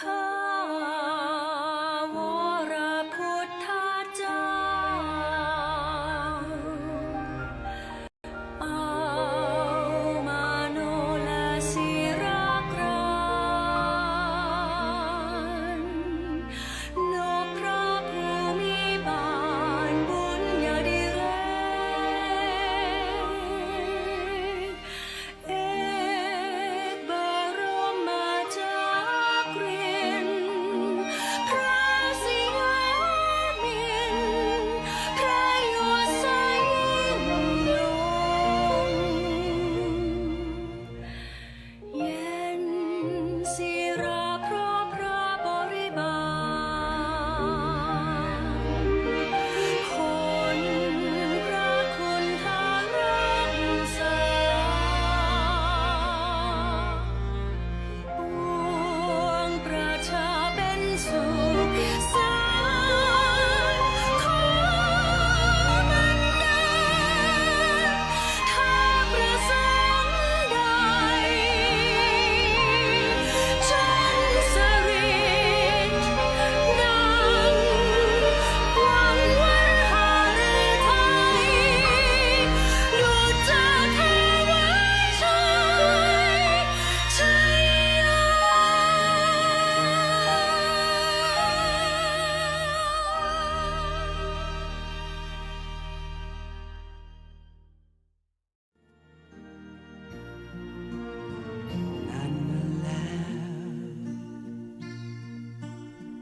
come.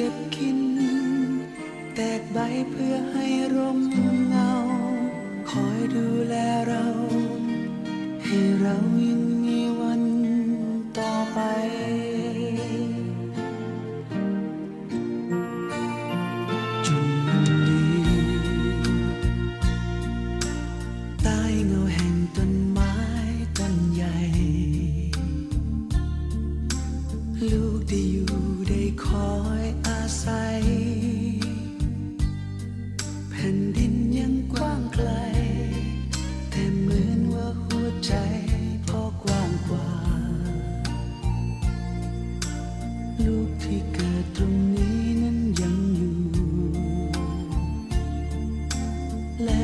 เก็บกิน แตกใบเพื่อให้ร่มเงา คอยดูแลเรา ให้เรายัง ใจพอกว้างกว่า ลูกที่เกิดตรงนี้นั้นยังอยู่ และ